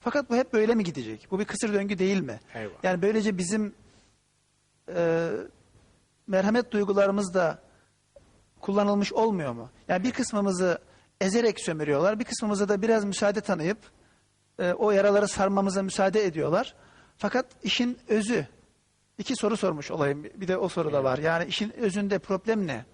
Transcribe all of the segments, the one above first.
Fakat bu hep böyle mi gidecek? Bu bir kısır döngü değil mi? Eyvah. Yani böylece bizim e, merhamet duygularımız da kullanılmış olmuyor mu? Yani bir kısmımızı ezerek sömürüyorlar, bir kısmımıza da biraz müsaade tanıyıp e, o yaraları sarmamıza müsaade ediyorlar. Fakat işin özü, iki soru sormuş olayım, bir de o soru da var. Yani işin özünde problem ne?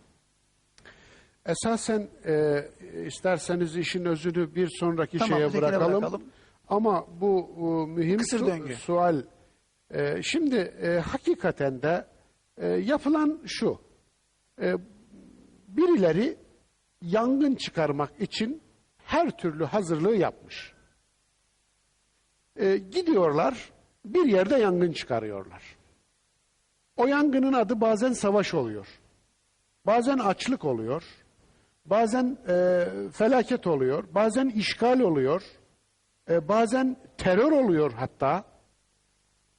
Esasen e, isterseniz işin özünü bir sonraki Tamam, şeye bırakalım. bırakalım. Ama bu e, mühim Kısır su- döngü. sual. E, şimdi e, hakikaten de e, yapılan şu. E, birileri yangın çıkarmak için her türlü hazırlığı yapmış. E, gidiyorlar bir yerde yangın çıkarıyorlar. O yangının adı bazen savaş oluyor. Bazen açlık oluyor. Bazen e, felaket oluyor. Bazen işgal oluyor. E, bazen terör oluyor hatta.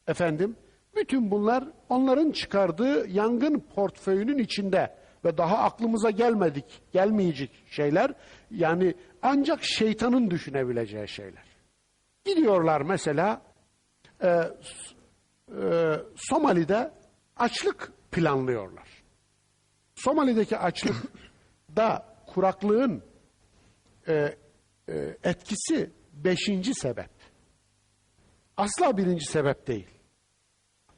Efendim, bütün bunlar onların çıkardığı yangın portföyünün içinde ve daha aklımıza gelmedik, gelmeyecek şeyler. Yani ancak şeytanın düşünebileceği şeyler. Gidiyorlar mesela e, e, Somali'de açlık planlıyorlar. Somali'deki açlıkta kuraklığın e, e, etkisi beşinci sebep. Asla birinci sebep değil.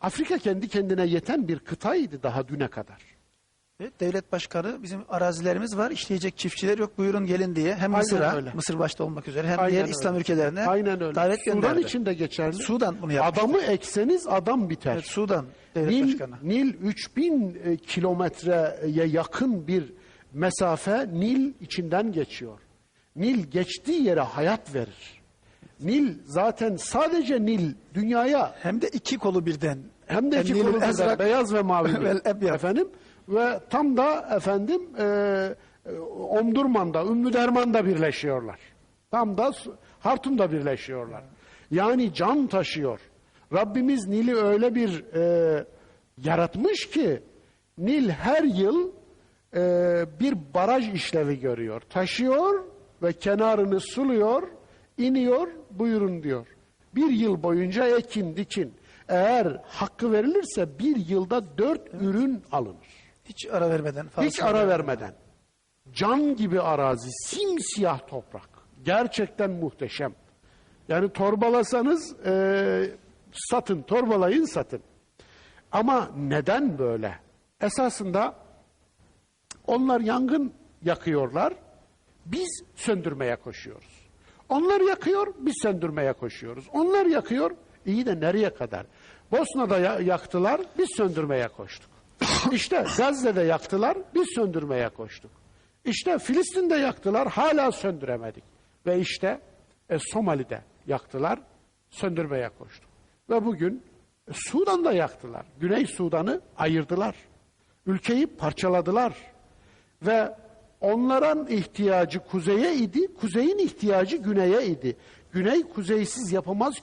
Afrika kendi kendine yeten bir kıtaydı daha düne kadar. Evet, devlet başkanı bizim arazilerimiz var, işleyecek çiftçiler yok buyurun gelin diye hem Aynen Mısır'a, öyle. Mısır başta olmak üzere hem Aynen diğer öyle. İslam ülkelerine Aynen öyle. davet Sudan gönderdi. için de geçerli. Sudan bunu yapmıştı. Adamı ekseniz adam biter. Evet, Sudan devlet Nil, başkanı. Nil 3000 e, kilometreye yakın bir mesafe Nil içinden geçiyor. Nil geçtiği yere hayat verir. Nil zaten sadece Nil dünyaya Hem de iki kolu birden. hem de iki Nil'in kolu birden, ezrak- beyaz ve mavi. Vel efendim ve tam da efendim e, e, Omdurman'da, Ümmü Derman'da birleşiyorlar. Tam da Hartum'da birleşiyorlar. Yani can taşıyor. Rabbimiz Nil'i öyle bir e, yaratmış ki Nil her yıl e, bir baraj işlevi görüyor. Taşıyor ve kenarını suluyor, iniyor, buyurun diyor. Bir yıl boyunca ekin, dikin. Eğer hakkı verilirse bir yılda dört ürün alınır. Hiç ara vermeden. Hiç ara vermeden. Can gibi arazi, simsiyah toprak. Gerçekten muhteşem. Yani torbalasanız e, satın, torbalayın satın. Ama neden böyle? Esasında onlar yangın yakıyorlar, biz söndürmeye koşuyoruz. Onlar yakıyor, biz söndürmeye koşuyoruz. Onlar yakıyor, iyi de nereye kadar? Bosna'da ya- yaktılar, biz söndürmeye koştuk. İşte Gazze'de yaktılar, biz söndürmeye koştuk. İşte Filistin'de yaktılar, hala söndüremedik. Ve işte e, Somali'de yaktılar, söndürmeye koştuk. Ve bugün e, Sudan'da yaktılar. Güney Sudan'ı ayırdılar. Ülkeyi parçaladılar. Ve onların ihtiyacı kuzeye idi, kuzeyin ihtiyacı güneye idi. Güney kuzeysiz yapamaz,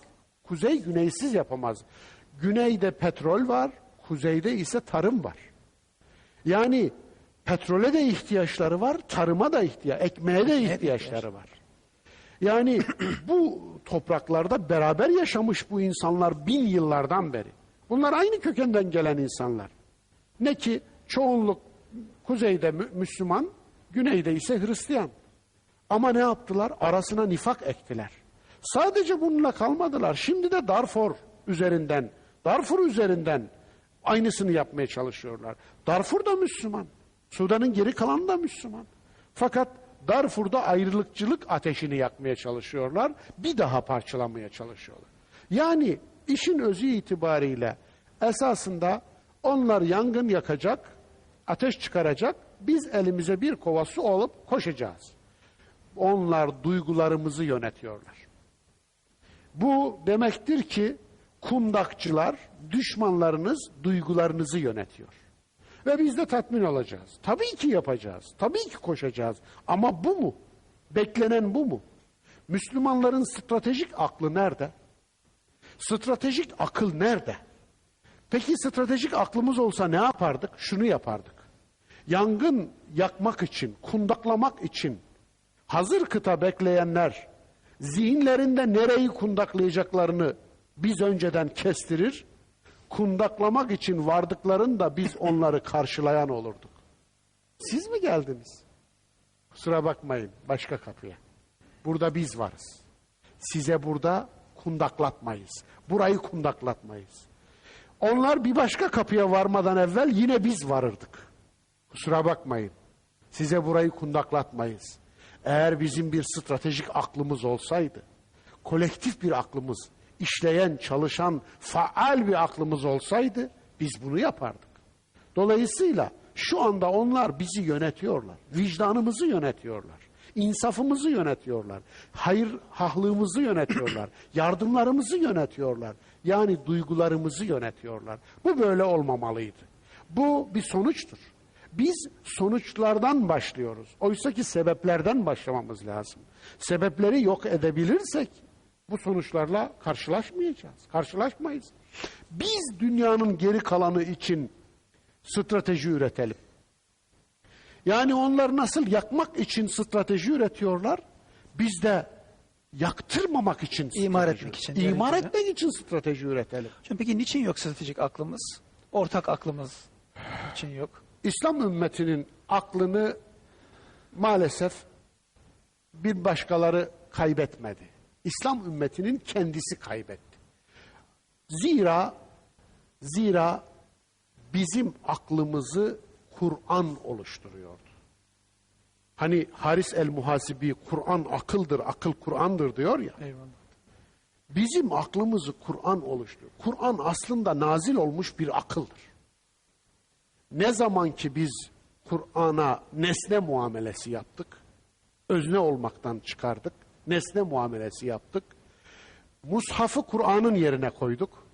kuzey güneysiz yapamaz. Güneyde petrol var, kuzeyde ise tarım var. Yani petrole de ihtiyaçları var, tarıma da ihtiyaç, ekmeğe de ihtiyaçları var. Yani bu topraklarda beraber yaşamış bu insanlar bin yıllardan beri. Bunlar aynı kökenden gelen insanlar. Ne ki çoğunluk kuzeyde Mü- Müslüman, güneyde ise Hristiyan. Ama ne yaptılar? Arasına nifak ektiler. Sadece bununla kalmadılar. Şimdi de Darfur üzerinden, Darfur üzerinden aynısını yapmaya çalışıyorlar. Darfur da Müslüman. Sudan'ın geri kalanı da Müslüman. Fakat Darfur'da ayrılıkçılık ateşini yakmaya çalışıyorlar. Bir daha parçalamaya çalışıyorlar. Yani işin özü itibariyle esasında onlar yangın yakacak, ateş çıkaracak, biz elimize bir kova su alıp koşacağız. Onlar duygularımızı yönetiyorlar. Bu demektir ki kundakçılar, düşmanlarınız duygularınızı yönetiyor. Ve biz de tatmin olacağız. Tabii ki yapacağız. Tabii ki koşacağız. Ama bu mu? Beklenen bu mu? Müslümanların stratejik aklı nerede? Stratejik akıl nerede? Peki stratejik aklımız olsa ne yapardık? Şunu yapardık. Yangın yakmak için, kundaklamak için hazır kıta bekleyenler zihinlerinde nereyi kundaklayacaklarını biz önceden kestirir, kundaklamak için vardıklarında biz onları karşılayan olurduk. Siz mi geldiniz? Kusura bakmayın başka kapıya. Burada biz varız. Size burada kundaklatmayız. Burayı kundaklatmayız. Onlar bir başka kapıya varmadan evvel yine biz varırdık. Kusura bakmayın. Size burayı kundaklatmayız. Eğer bizim bir stratejik aklımız olsaydı, kolektif bir aklımız, işleyen, çalışan, faal bir aklımız olsaydı biz bunu yapardık. Dolayısıyla şu anda onlar bizi yönetiyorlar. Vicdanımızı yönetiyorlar. insafımızı yönetiyorlar. Hayır hahlığımızı yönetiyorlar. Yardımlarımızı yönetiyorlar. Yani duygularımızı yönetiyorlar. Bu böyle olmamalıydı. Bu bir sonuçtur. Biz sonuçlardan başlıyoruz. Oysa ki sebeplerden başlamamız lazım. Sebepleri yok edebilirsek bu sonuçlarla karşılaşmayacağız. Karşılaşmayız. Biz dünyanın geri kalanı için strateji üretelim. Yani onlar nasıl yakmak için strateji üretiyorlar, biz de yaktırmamak için İmar etmek için, İmar yani. etmek için strateji üretelim. Hocam peki niçin yok stratejik aklımız? Ortak aklımız niçin yok? İslam ümmetinin aklını maalesef bir başkaları kaybetmedi. İslam ümmetinin kendisi kaybetti. Zira zira bizim aklımızı Kur'an oluşturuyordu. Hani Haris el Muhasibi Kur'an akıldır, akıl Kur'an'dır diyor ya. Eyvallah. Bizim aklımızı Kur'an oluşturuyor. Kur'an aslında nazil olmuş bir akıldır. Ne zaman ki biz Kur'an'a nesne muamelesi yaptık, özne olmaktan çıkardık, nesne muamelesi yaptık, mushafı Kur'an'ın yerine koyduk,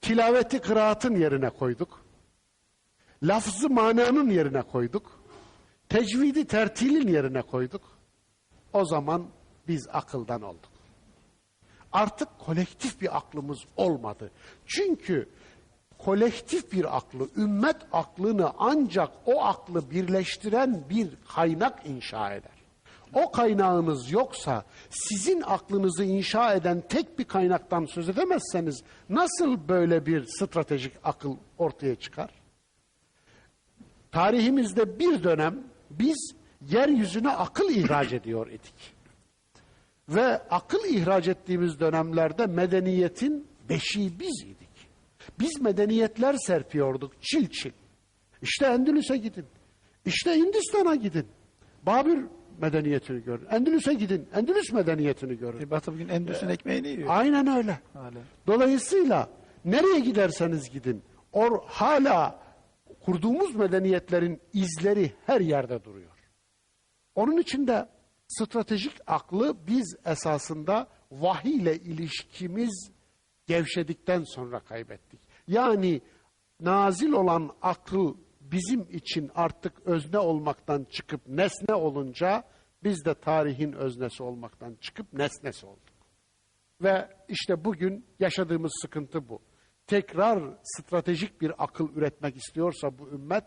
tilaveti kıraatın yerine koyduk, lafzı mananın yerine koyduk, tecvidi tertilin yerine koyduk, o zaman biz akıldan olduk artık kolektif bir aklımız olmadı. Çünkü kolektif bir aklı, ümmet aklını ancak o aklı birleştiren bir kaynak inşa eder. O kaynağınız yoksa sizin aklınızı inşa eden tek bir kaynaktan söz edemezseniz nasıl böyle bir stratejik akıl ortaya çıkar? Tarihimizde bir dönem biz yeryüzüne akıl ihraç ediyor idik. Ve akıl ihraç ettiğimiz dönemlerde medeniyetin beşiği biz. Biz medeniyetler serpiyorduk çil çil. İşte Endülüs'e gidin. İşte Hindistan'a gidin. Babür medeniyetini görün. Endülüs'e gidin. Endülüs medeniyetini görün. E, Batı bugün Endülüs'ün ekmeğini yiyor. Aynen öyle. Hala. Dolayısıyla nereye giderseniz gidin, or hala kurduğumuz medeniyetlerin izleri her yerde duruyor. Onun için de stratejik aklı biz esasında vahiy ile ilişkimiz gevşedikten sonra kaybettik. Yani nazil olan akıl bizim için artık özne olmaktan çıkıp nesne olunca biz de tarihin öznesi olmaktan çıkıp nesnesi olduk. Ve işte bugün yaşadığımız sıkıntı bu. Tekrar stratejik bir akıl üretmek istiyorsa bu ümmet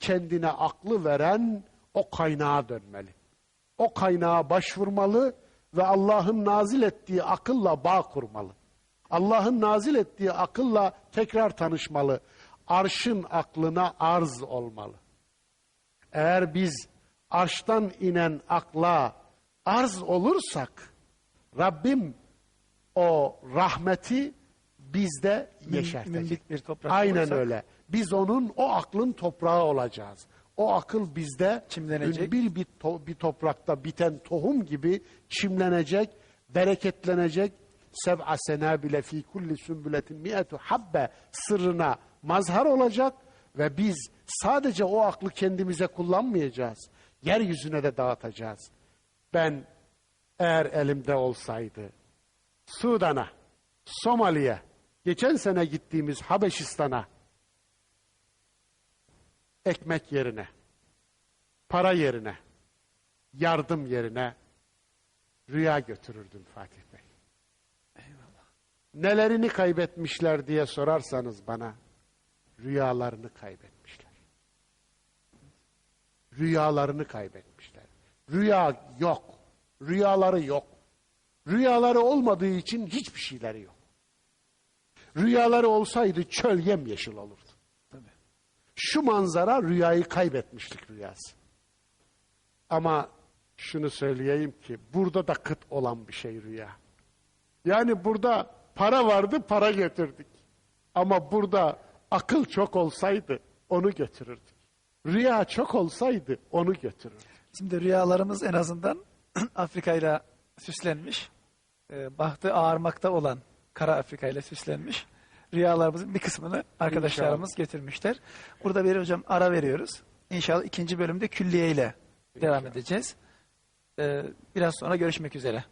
kendine aklı veren o kaynağa dönmeli. O kaynağa başvurmalı ve Allah'ın nazil ettiği akılla bağ kurmalı. Allah'ın nazil ettiği akılla tekrar tanışmalı. Arşın aklına arz olmalı. Eğer biz arştan inen akla arz olursak Rabbim o rahmeti bizde yeşertecek. bir toprak Aynen olursak- öyle. Biz onun o aklın toprağı olacağız. O akıl bizde Çimlenecek. bir, bir, to- bir toprakta biten tohum gibi çimlenecek, bereketlenecek. Seb'a senabile fi kulli sümbületin mi'etu habbe sırrına mazhar olacak ve biz sadece o aklı kendimize kullanmayacağız. Yeryüzüne de dağıtacağız. Ben eğer elimde olsaydı Sudan'a, Somali'ye, geçen sene gittiğimiz Habeşistan'a ekmek yerine, para yerine, yardım yerine rüya götürürdüm Fatih Bey. Nelerini kaybetmişler diye sorarsanız bana, rüyalarını kaybetmişler. Rüyalarını kaybetmişler. Rüya yok. Rüyaları yok. Rüyaları olmadığı için hiçbir şeyleri yok. Rüyaları olsaydı çöl yemyeşil olurdu. Şu manzara rüyayı kaybetmişlik rüyası. Ama şunu söyleyeyim ki burada da kıt olan bir şey rüya. Yani burada para vardı para getirdik. Ama burada akıl çok olsaydı onu götürürdük. Rüya çok olsaydı onu götürürdük. Şimdi rüyalarımız en azından Afrika ile süslenmiş. E, bahtı ağarmakta olan Kara Afrika ile süslenmiş. Rüyalarımızın bir kısmını arkadaşlarımız getirmişler. Burada bir hocam ara veriyoruz. İnşallah ikinci bölümde külliye ile devam edeceğiz. E, biraz sonra görüşmek üzere.